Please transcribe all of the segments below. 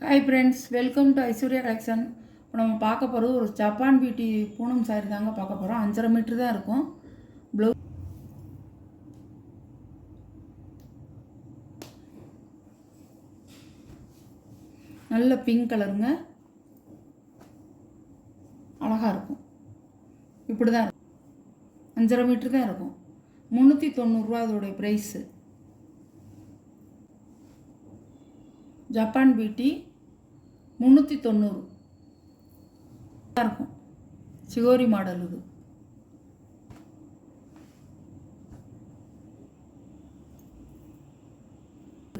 Hi friends welcome to Aishwarya collection இப்போ நம்ம பார்க்க போகிறது ஒரு ஜப்பான் பியூட்டி பூனம் சாரி தாங்க பார்க்க போகிறோம் அஞ்சரை மீட்ரு தான் இருக்கும். ப்ளவு நல்ல பிங்க் கலருங்க அழகாக இருக்கும். இப்படி தான் இருக்கும். அஞ்சரை மீட்ரு தான் இருக்கும். முந்நூற்றி தொண்ணூறுரூவா அதோடைய ப்ரைஸு ஜப்பான் பியூட்டி முந்நூற்றி தொண்ணூறு. இருக்கும் சிகோரி மாடல் இது.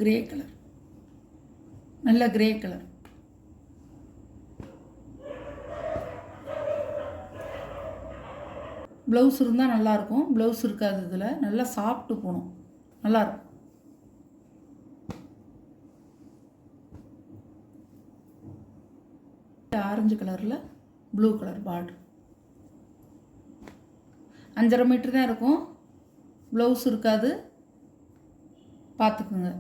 கிரே கலர் நல்ல கிரே கலர் ப்ளவுஸ் இருந்தால் நல்லாயிருக்கும். ப்ளவுஸ் இருக்காது இதில். நல்லா சாப்பிட்டு போகணும். நல்லாயிருக்கும். ஆரஞ்சு கலரில் ப்ளூ கலர் பார்டர் அஞ்சரை மீட்ரு தான் இருக்கும். ப்ளவுஸ் இருக்காது. பார்த்துக்குங்க.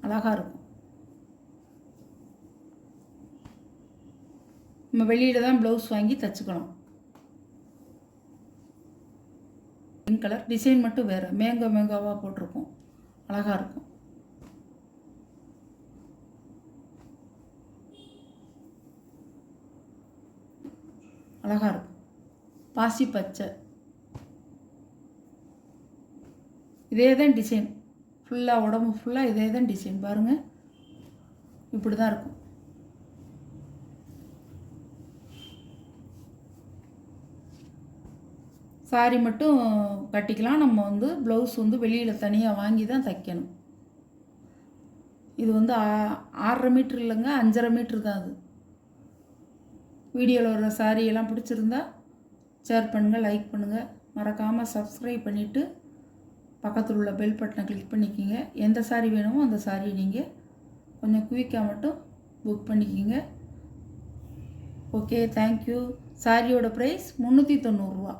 அழகாக இருக்கும். நம்ம வெளியில் தான் ப்ளவுஸ் வாங்கி தச்சுக்கணும். பிங்க் கலர் டிசைன் மட்டும் வேறு. மேங்கோ மேங்கோவாக போட்டிருக்கோம். அழகாக இருக்கும். அழகாக இருக்கும். பாசி பச்சை. இதே தான் டிசைன் ஃபுல்லாக உடம்பு ஃபுல்லாக இதே தான் டிசைன் பாருங்கள் இப்படி தான் இருக்கும். சாரி மட்டும் கட்டிக்கலாம். நம்ம வந்து ப்ளவுஸ் வந்து வெளியில் தனியாக வாங்கி தான் தைக்கணும். இது வந்து ஆ- ஆறரை மீட்ரு இல்லைங்க அஞ்சரை மீட்ரு தான் அது. வீடியோவில் வர சாரி எல்லாம் பிடிச்சிருந்தா ஷேர் பண்ணுங்கள் லைக் பண்ணுங்கள் மறக்காமல் சப்ஸ்கிரைப் பண்ணிவிட்டு பக்கத்தில் உள்ள பெல் பட்டனை கிளிக் பண்ணிக்கிங்க. எந்த சாரி வேணுமோ அந்த சாரியை நீங்கள் கொஞ்சம் குயிக்காக மட்டும் புக் பண்ணிக்கிங்க. ஓகே தேங்க்யூ சாரியோட ப்ரைஸ் முந்நூற்றி தொண்ணூறுரூவா